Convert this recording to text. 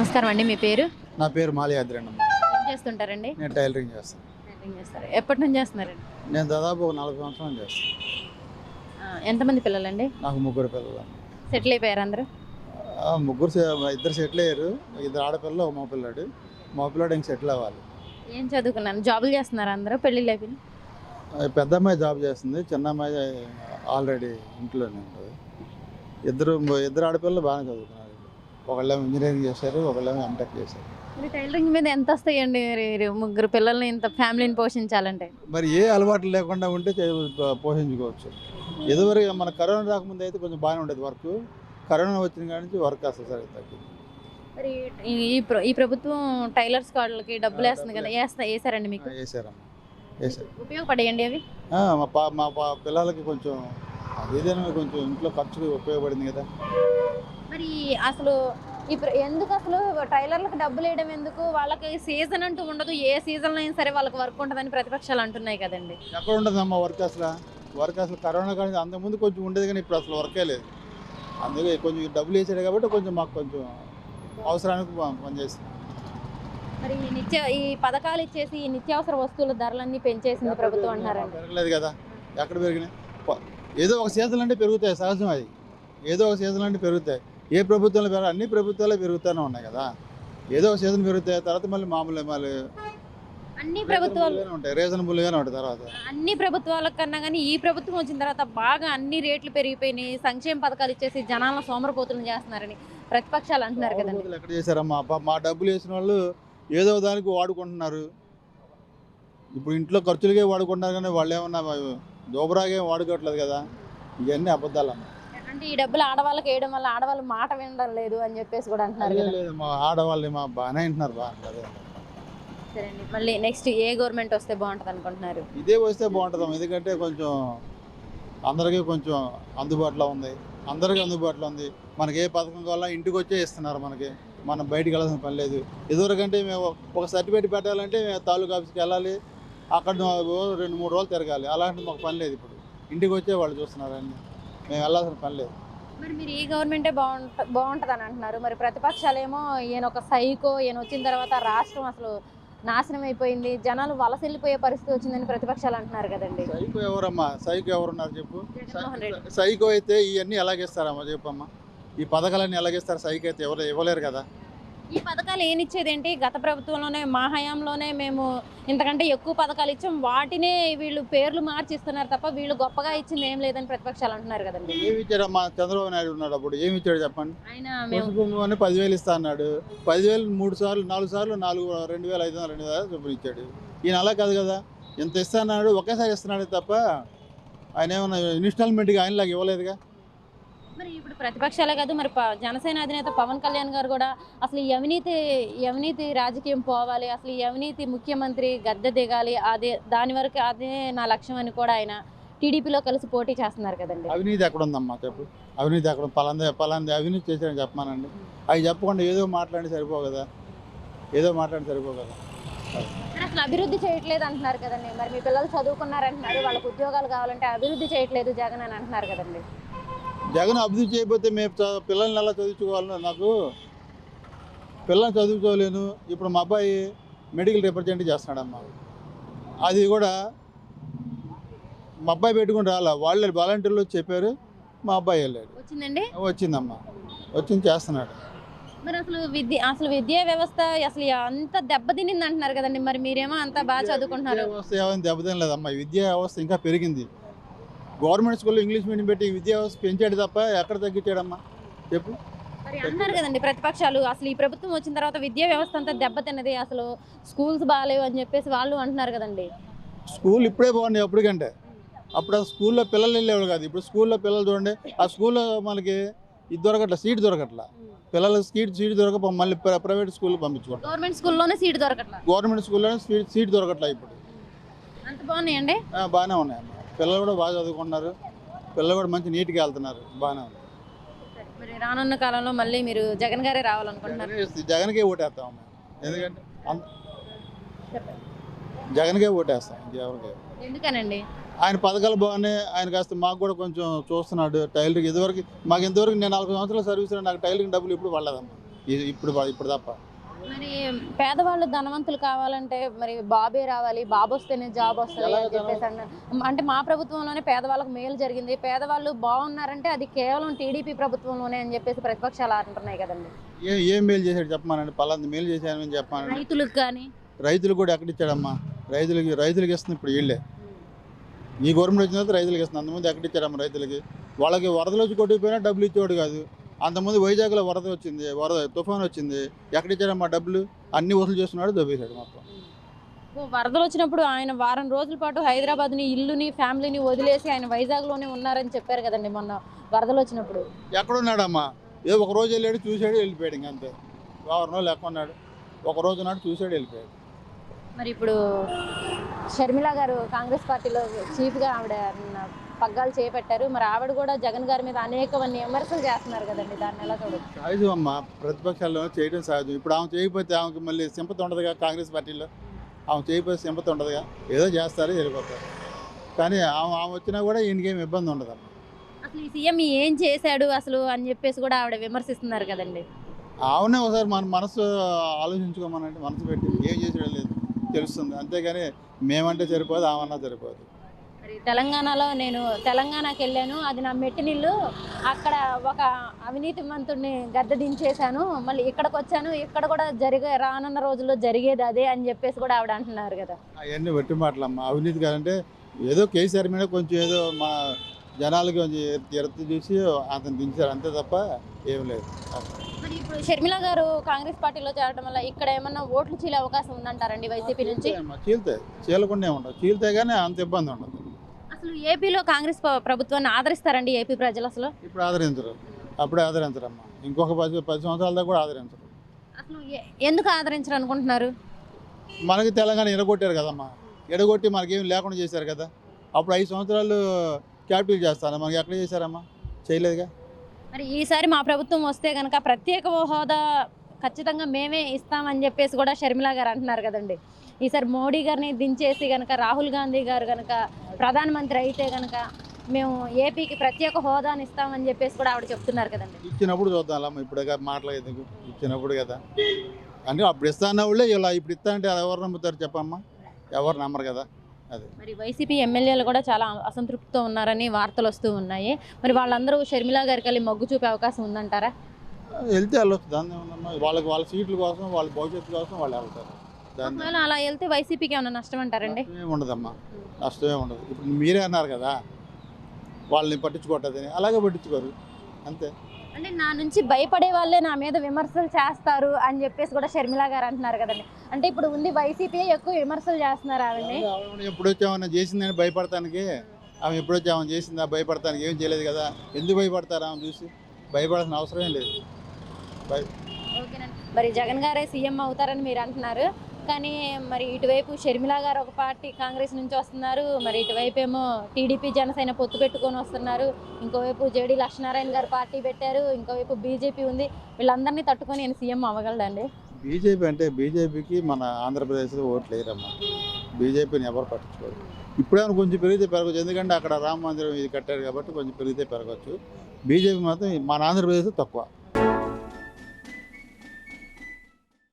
నమస్కారం అండి మీ పేరు? నా పేరు మాలియాద్రి అమ్మ ఏం చేస్తుంటారండి? నేను టైలరింగ్ చేస్తాను. టైలరింగ్ చేస్తారు? ఎప్పటి నుంచి చేస్తున్నారండి? నేను దాదాపు ఒక నలభై సంవత్సరాలు చేస్తాను. ఆ, ఎంతమంది పిల్లలండి? నాకు ముగ్గురు పిల్లలు. సెటిల్ అయిపోయారు అందరూ? ఆ, ముగ్గురు సె- ఇద్దరు సెటిల్ అయ్యారు. ఇద్దరు ఆడపిల్లలు ఒక మగపిల్లాడు. మగపిల్లాడు ఇంక సెటిల్ అవ్వాలి. ఏం చదువుకున్నాను జాబులు చేస్తున్నారు అందరూ పెళ్ళిళ్ళు అయిపోయింది ఆ, పెద్ద అమ్మాయి జాబ్ చేస్తుంది. చిన్న అమ్మాయి ఆల్రెడీ ఇంట్లోనే ఉంటుంది ఇద్దరు ఇద్దరు ఆడపిల్లలు బాగానే చదువుకున్నారు. ఒకళ్ళేమో ఇంజనీరింగ్ చేశారు ఒకళ్ళేమో ఎంటెక్ చేశారు. మరి టైలరింగ్ మీద ఎంత వస్తాయండి మీరు ముగ్గురు పిల్లల్ని ఇంత ఫ్యామిలీని పోషించాలంటే? మరి ఏ అలవాట్లు లేకుండా ఉంటే పోషించుకోవచ్చు. ఇదివరకు మన కరోనా రాకముందు అయితే కొంచెం బాగానే ఉండేది వర్క్. కరోనా వచ్చిన కాడి నుంచి వర్క్ అసలు సరే తగ్గింది. మరి ఈ- ఈ ప్ర- ఈ ప్రభుత్వం టైలర్స్ వాళ్ళకి డబ్బులు వేస్తుంది కదా వేస్తా వేసారండి మీకు? వేసారమ్మా వేసారు ఉపయోగపడేయండి అవి? మా పా మా పిల్లలకి కొంచెం ఏదైనా కొంచెం ఇంట్లో ఖర్చుకి ఉపయోగపడింది కదా. మరి అసలు ప్ర- ఎందుకు అసలు టైలర్లకు డబ్బులు వేయడం ఎందుకు? వాళ్ళకి సీజన్ అంటూ ఉండదు. ఏ సీజన్లో అయినా సరే వాళ్ళకి వర్క్ ఉంటుందని ప్రతిపక్షాలు అంటున్నాయి కదండి. ఎక్కడ ఉంటుందమ్మా వర్క్ అసలు? వర్క్ అసలు కరోనా కానీ అంతకుముందు కొంచెం ఉండేది కానీ ఇప్పుడు అసలు వర్కే లేదు. అందుకే కొంచెం డబ్బులు వేసాడు కాబట్టి కొంచెం మాకు కొంచెం అవసరానికి పనిచేస్తుంది. మరి ఈ నిత్య ఈ పథకాలు ఇచ్చేసి ఈ నిత్యావసర వస్తువుల ధరలన్నీ పెంచేసింది ప్రభుత్వం అంటున్నారండి పెరగలేదు కదా. ఎక్కడ పెరిగినాయి ఏదో ఒక సీజన్ అంటే పెరుగుతాయి సహజం అది. ఏదో ఒక సీజన్ అంటే పెరుగుతాయి. ఏ ప్రభుత్వంలో పెరగ అన్ని ప్రభుత్వాలు పెరుగుతూనే ఉన్నాయి కదా. ఏదో సీజన్ పెరుగుతాయి తర్వాత మళ్ళీ మామూలు మళ్ళీ అన్ని ప్రభుత్వాలు ఉంటాయి రీజనబుల్గానే ఉంటాయి తర్వాత. అన్ని ప్రభుత్వాల కన్నా కానీ ఈ ప్రభుత్వం వచ్చిన తర్వాత బాగా అన్ని రేట్లు పెరిగిపోయినాయి సంక్షేమ పథకాలు ఇచ్చేసి జనాలను సోమరపోతులను చేస్తున్నారని ప్రతిపక్షాలు అంటున్నారు కదండి. ప్రభుత్వాలు ఎక్కడ చేశారమ్మా? మా డబ్బులు వేసిన వాళ్ళు ఏదో దానికి వాడుకుంటున్నారు. ఇప్పుడు ఇంట్లో ఖర్చులకే వాడుకుంటున్నారు కానీ వాళ్ళు ఏమన్నా దోబరాగా వాడుకోవట్లేదు కదా. ఇవన్నీ అబద్ధాలమ్మా అంటే ఈ డబ్బులు ఆడవాళ్ళకి వేయడం వల్ల ఆడవాళ్ళు మాట వినడం లేదు అని చెప్పేసి కూడా అంటున్నారు కదా. లేదు మా ఆడవాళ్ళు మా బాగానే వింటున్నారు బాగా అదే సరే అండి మళ్ళీ నెక్స్ట్ ఏ గవర్నమెంట్ వస్తే బాగుంటుంది అనుకుంటున్నారు? ఇదే వస్తే బాగుంటుందమ్మా ఎందుకంటే కొంచెం అందరికీ కొంచెం అందుబాటులో ఉంది అందరికీ అందుబాటులో ఉంది. మనకి ఏ పథకం కావాలా ఇంటికి వచ్చే ఇస్తున్నారు మనకి మనం బయటికి వెళ్ళాల్సిన పని లేదు. ఇదివరకంటే మేము ఒక సర్టిఫికేట్ పెట్టాలంటే మేము తాలూకా ఆఫీస్కి వెళ్ళాలి అక్కడ ఓ రెండు మూడు రోజులు తిరగాలి అలాంటి మాకు పని లేదు ఇప్పుడు. ఇంటికి వచ్చే వాళ్ళు చూస్తున్నారు అన్ని. మేము వెళ్ళాల్సిన పని లేదు. మరి మీరు ఈ గవర్నమెంటే బాగుంట బాగుంటుంది అని అంటున్నారు. మరి ప్రతిపక్షాలేమో ఈయన ఒక సైకో ఈయన వచ్చిన తర్వాత రాష్ట్రం అసలు నాశనం అయిపోయింది. జనాలు వలస వెళ్ళిపోయే పరిస్థితి వచ్చిందని ప్రతిపక్షాలు అంటున్నారు కదండి. సైకో ఎవరమ్మా? సైకో ఎవరున్నారు చెప్పు? సైకో అయితే ఇవన్నీ ఎలాగిస్తారమ్మా? చెప్పమ్మా. ఈ పథకాలన్నీ ఎలాగిస్తారు? సైకో అయితే ఎవరు ఇవ్వలేరు కదా. ఈ పథకాలు ఏనిచ్చేది ఏంటి గత ప్రభుత్వంలోనే మా హయాంలోనే మేము ఇంతకంటే ఎక్కువ పథకాలు ఇచ్చాం. వాటినే వీళ్ళు పేర్లు మార్చిస్తున్నారు తప్ప వీళ్ళు గొప్పగా ఇచ్చింది ఏం లేదని ప్రతిపక్షాలు అంటున్నారు కదండి. ఏమి ఇచ్చాడమ్మా చంద్రబాబు నాయుడు ఉన్నాడు అప్పుడు. ఏమి ఇచ్చాడు చెప్పండి? ఆయన పదివేలు ఇస్తా అన్నాడు. పదివేలు మూడు సార్లు నాలుగు సార్లు నాలుగు రెండు వేల ఐదు వందలు రెండు వేల చొప్పున ఇచ్చాడు. ఈయన అలా కాదు కదా. ఎంత ఇస్తా అన్నాడు ఒకేసారి ఇస్తున్నాడు తప్ప ఆయన ఏమన్నా ఇన్స్టాల్మెంట్గా ఆయనలాగా ఇవ్వలేదుగా? మరి ఇప్పుడు ప్రతిపక్షాలే కాదు మరి జనసేన అధినేత పవన్ కళ్యాణ్ గారు కూడా అసలు ఈ అవినీతి అవినీతి రాజకీయం పోవాలి అసలు ఈ అవినీతి ముఖ్యమంత్రి గద్దె దిగాలి అదే దాని వరకు అదే నా లక్ష్యం అని కూడా ఆయన టీడీపీలో కలిసి పోటీ చేస్తున్నారు కదండి. అవినీతి ఎక్కడ ఉందమ్మా చెప్పు. అవినీతి ఎక్కడ? పలాంది పలాంది అవినీతి చేశాడని చెప్పమానండి. అవి చెప్పకుండా ఏదో మాట్లాడి సరిపో కదా. ఏదో మాట్లాడి సరిపో కదా. అసలు అభివృద్ధి చేయట్లేదు అంటున్నారు కదండి. మరి మీ పిల్లలు చదువుకున్నారు అంటున్నారు వాళ్ళకి ఉద్యోగాలు కావాలంటే అభివృద్ధి చేయట్లేదు జగన్ అని అంటున్నారు కదండి. జగన్ అభివృద్ధి చేయకపోతే మేము పిల్లల్ని ఎలా చదివించుకోవాలని నాకు పిల్లల్ని చదువుకోలేను ఇప్పుడు మా అబ్బాయి మెడికల్ రిప్రజెంటేటివ్ చేస్తున్నాడమ్మా. అది కూడా మా అబ్బాయి పెట్టుకుని రాలా. వాళ్ళే వాలంటీర్లు చెప్పారు. మా అబ్బాయి వెళ్ళాడు. వచ్చిందండి? వచ్చిందమ్మా. వచ్చింది చేస్తున్నాడు. మరి అసలు విద్య అసలు విద్యా వ్యవస్థ అసలు అంత దెబ్బతినింది అంటున్నారు కదండి. మరి మీరేమో అంత బాగా చదువుకుంటున్నారు. వ్యవస్థ ఏమైనా దెబ్బతిన లేదమ్మా ఈ విద్యా వ్యవస్థ ఇంకా పెరిగింది. గవర్నమెంట్ స్కూల్లో ఇంగ్లీష్ మీడియం పెట్టి విద్యా వ్యవస్థ పెంచాడు తప్ప ఎక్కడ తగ్గించాడమ్మా? చెప్పు. మరి అన్నారు కదండి ప్రతిపక్షాలు. అసలు ఈ ప్రభుత్వం వచ్చిన తర్వాత విద్యా వ్యవస్థ అంతా దెబ్బతిన్నది. అసలు స్కూల్స్ బాగాలేవు అని చెప్పేసి వాళ్ళు అంటున్నారు కదండి. స్కూల్ ఇప్పుడే బాగున్నాయి అప్పటికంటే. అప్పుడు ఆ స్కూల్లో పిల్లలు వెళ్ళేవాడు కాదు. ఇప్పుడు స్కూల్లో పిల్లలు చూడండి ఆ స్కూల్లో మనకి ఇది దొరకట్ల సీట్ దొరకట్ల. పిల్లలకు సీట్ సీట్ దొరక మళ్ళీ ప్ర- ప్రైవేట్ స్కూల్ పంపించుకోవడం గవర్నమెంట్ స్కూల్లోనే సీట్ దొరకట్లేదు గవర్నమెంట్ స్కూల్లో సీట్ సీట్ దొరకట్ల ఇప్పుడు. అంత బాగున్నాయండి? బాగానే ఉన్నాయి అమ్మా పిల్లలు కూడా బాగా చదువుకుంటున్నారు. పిల్లలు కూడా మంచి నీట్గా వెళ్తున్నారు. బాగానే ఉంది. మరి రానున్న కాలంలో మళ్ళీ మీరు జగన్ గారే రావాలనుకుంటున్నారు? జగనే- జగన్కే ఓటేస్తాం ఎందుకంటే అంత- జగన్కే ఓటేస్తాం. ఇంకెవరికి? ఎందుకనండి? ఆయన పథకాలు బాగున్నాయి. ఆయన కాస్త మాకు కూడా కొంచెం చూస్తున్నాడు టైలరింగ్. ఇదివరకు మాకు ఇంతవరకు నేను నలభై సంవత్సరాల సర్వీస్ నాకు టైలరింగ్ డబ్బులు ఎప్పుడు పడలేదమ్మా. ఇప్పుడు ఇప్పుడు తప్ప. మరి పేదవాళ్ళు ధనవంతులు కావాలంటే మరి బాబే రావాలి బాబు వస్తేనే జాబ్ వస్తుంది అని చెప్పేసి అన్న అంటే మా ప్రభుత్వంలోనే పేదవాళ్ళకు మేలు జరిగింది. పేదవాళ్ళు బాగున్నారంటే అది కేవలం టీడీపీ ప్రభుత్వంలోనే అని చెప్పేసి ప్రతిపక్షాలు అంటున్నాయి కదండి. ఏ ఏం మేలు చేశాడు చెప్పమానండి? పలాంది మేలు చేశానని చెప్పమానండి. రైతులకు కానీ రైతులు కూడా ఎక్కడ ఇచ్చాడమ్మా? రైతులకి రైతులకి ఇస్తుంది ఇప్పుడు వీళ్ళే. ఈ గవర్నమెంట్ వచ్చిన తర్వాత రైతులకి ఇస్తుంది. అంతమంది ఎక్కడ ఇచ్చారమ్మా రైతులకి? వాళ్ళకి వరదలు వచ్చి కొట్టుకుపోయినా డబ్బులు ఇచ్చేవాడు కాదు. అంతమంది వైజాగ్లో వరద వచ్చింది వరద తుఫాన్ వచ్చింది. ఎక్కడ ఇచ్చారమ్మా డబ్బులు అన్ని వసూలు చేస్తున్నాడు దొబ్బేశాడు మొత్తం. వరదలు వచ్చినప్పుడు ఆయన వారం రోజుల పాటు హైదరాబాద్ని ఇల్లుని ఫ్యామిలీని వదిలేసి ఆయన వైజాగ్లోనే ఉన్నారని చెప్పారు కదండి మొన్న వరదలు వచ్చినప్పుడు. ఎక్కడున్నాడమ్మా? ఏ ఒక రోజు వెళ్ళాడు చూశాడు వెళ్ళిపోయాడు ఇంక అంతే. వారం రోజులు ఎక్కడ ఉన్నాడు. ఒక రోజు నాడు చూశాడు వెళ్ళిపోయాడు. మరి ఇప్పుడు షర్మిల గారు కాంగ్రెస్ పార్టీలో చీఫ్గా ఆవిడ పగ్గాలు చేపట్టారు. మరి ఆవిడ కూడా జగన్ గారి మీద అనేకమంది విమర్శలు చేస్తున్నారు కదండి. దాన్ని ఎలా చూడొచ్చు? సహజం అమ్మా ప్రతిపక్షాల్లో చేయడం సహజం ఇప్పుడు ఆమె చేయకపోతే ఆమెకి మళ్ళీ సింపతి ఉండదుగా కాంగ్రెస్ పార్టీలో? ఆమె చేయకపోతే సింపతి ఉండదుగా? ఏదో చేస్తారు వెళ్ళిపోతారు కానీ ఆమె ఆమె వచ్చినా కూడా ఈయనకేం ఇబ్బంది ఉండదు అసలు ఈ సీఎం ఏం చేశాడు అసలు అని చెప్పేసి కూడా ఆవిడ విమర్శిస్తున్నారు కదండి. ఆమెనే ఒకసారి మన మనసు ఆలోచించుకోమనంటే మనసు పెట్టి ఏం చేసాడో లేదు తెలుస్తుంది. అంతేగాని మేమంటే సరిపోదు ఆమన్నా సరిపోదు. తెలంగాణలో నేను తెలంగాణకి వెళ్ళాను. అది నా మెట్టినిల్లు. అక్కడ ఒక అవినీతి మంతుడిని గద్దె దించేశాను. మళ్ళీ ఇక్కడికి వచ్చాను. ఇక్కడ కూడా జరిగే రానున్న రోజుల్లో జరిగేది అదే అని చెప్పేసి కూడా ఆవిడ అంటున్నారు కదా. అవన్నీ వెట్టి మాటలమ్మా. అవినీతి కాదంటే ఏదో కేసీఆర్ మీద కొంచెం ఏదో మా జనాలకి కొంచెం ఎత్తి చూసి అతను దించారు. అంతే తప్ప ఏం లేదు. మరి ఇప్పుడు షర్మిల గారు కాంగ్రెస్ పార్టీలో చేరడం వల్ల ఇక్కడ ఏమన్నా ఓట్లు చీలే అవకాశం ఉందంటారండి వైసీపీ నుంచి? చీలుతాయి. చీలకుండా ఉండదు చీలితే కానీ అంత ఇబ్బంది ఉండదు. అసలు ఏపీలో కాంగ్రెస్ ప్రభుత్వాన్ని ఆదరిస్తారండి ఏపీ ప్రజలు అసలు? ఇప్పుడు ఆదరించరు. అప్పుడే ఆదరించరమ్మా. ఇంకొక పది పది సంవత్సరాల దాకా కూడా ఆదరించరు. అసలు ఎందుకు ఆదరించరు అనుకుంటున్నారు? మనకి తెలంగాణ ఎడగొట్టారు కదమ్మా. ఎడగొట్టి మనకేం లేకుండా చేశారు కదా. అప్పుడు ఐదు సంవత్సరాలు క్యాపిటల్ చేస్తారా? మనకి ఎక్కడ చేశారమ్మా? చేయలేదుగా. మరి ఈసారి మా ప్రభుత్వం వస్తే కనుక ప్రత్యేక హోదా ఖచ్చితంగా మేమే ఇస్తామని చెప్పేసి కూడా షర్మిల గారు అంటున్నారు కదండి. ఈసారి మోడీ గారిని దించేసి కనుక రాహుల్ గాంధీ గారు కనుక ప్రధానమంత్రి అయితే కనుక మేము ఏపీకి ప్రత్యేక హోదాని ఇస్తామని చెప్పేసి కూడా ఆవిడ చెప్తున్నారు కదండి. ఇచ్చినప్పుడు చూద్దాం ఇప్పుడు మాటలు ఎందుకు ఇచ్చినప్పుడు కదా. అంటే అప్పుడు ఇస్తా అన్న వాళ్ళే ఇలా ఇప్పుడు ఇస్తా అంటే ఎవరు నమ్ముతారు చెప్పమ్మా? ఎవరు నమ్మరు కదా? అది. మరి వైసీపీ ఎమ్మెల్యేలు కూడా చాలా అసంతృప్తితో ఉన్నారని వార్తలు వస్తూ ఉన్నాయి. మరి వాళ్ళందరూ షర్మిల గారికి వెళ్ళి మొగ్గు చూపే అవకాశం ఉందంటారా? వెళ్తే వెళ్ళొచ్చు ఏముందమ్మా? వాళ్ళకి వాళ్ళ సీట్ల కోసం వాళ్ళ భవిష్యత్తు కోసం వాళ్ళు వెళ్తారు. ఒకవేళ అలా వెళ్తే వైసీపీకి ఏమైనా నష్టం అంటారండి? ఉండదమ్మా. నష్టమే ఉండదు. ఇప్పుడు మీరే అన్నారు కదా వాళ్ళని పట్టించుకోవట్లేదని. అలాగే పట్టించుకోరు. అంతే. అంటే నా నుంచి భయపడే వాళ్ళే నా మీద విమర్శలు చేస్తారు అని చెప్పేసి కూడా షర్మిల గారు అంటున్నారు కదండి. అంటే ఇప్పుడు ఉంది వైసీపీ ఎక్కువ విమర్శలు చేస్తున్నారు ఆవిడని? ఆవిడ ఎప్పుడు వచ్చామన్నా చేసిందని భయపడటానికి ఆమె ఎప్పుడు వచ్చామని చేసిందా భయపడటానికి ఏం చేయలేదు కదా. ఎందుకు భయపడతారు ఆమె చూసి? భయపడాల్సిన అవసరమే లేదు. ఓకేనండి. మరి జగన్ గారే సీఎం అవుతారని మీరు అంటున్నారు. కానీ మరి ఇటువైపు షర్మిల గారు ఒక పార్టీ కాంగ్రెస్ నుంచి వస్తున్నారు. మరి ఇటువైపు ఏమో టీడీపీ జనసేన పొత్తు పెట్టుకొని వస్తున్నారు. ఇంకోవైపు జేడీ లక్ష్మీనారాయణ గారు పార్టీ పెట్టారు. ఇంకోవైపు బీజేపీ ఉంది. వీళ్ళందరినీ తట్టుకొని నేను సీఎం అవ్వగలదండి బీజేపీ అంటే బీజేపీకి మన ఆంధ్రప్రదేశ్లో ఓట్లు వేయరమ్మా. బీజేపీని ఎవరు పట్టించుకోరు. ఇప్పుడేమైనా కొంచెం పెరిగితే పెరగచ్చు. ఎందుకంటే అక్కడ రామ మందిరం ఇది కట్టారు కాబట్టి కొంచెం పెరిగితే పెరగచ్చు. బీజేపీ మాత్రం మన ఆంధ్రప్రదేశ్ తక్కువ.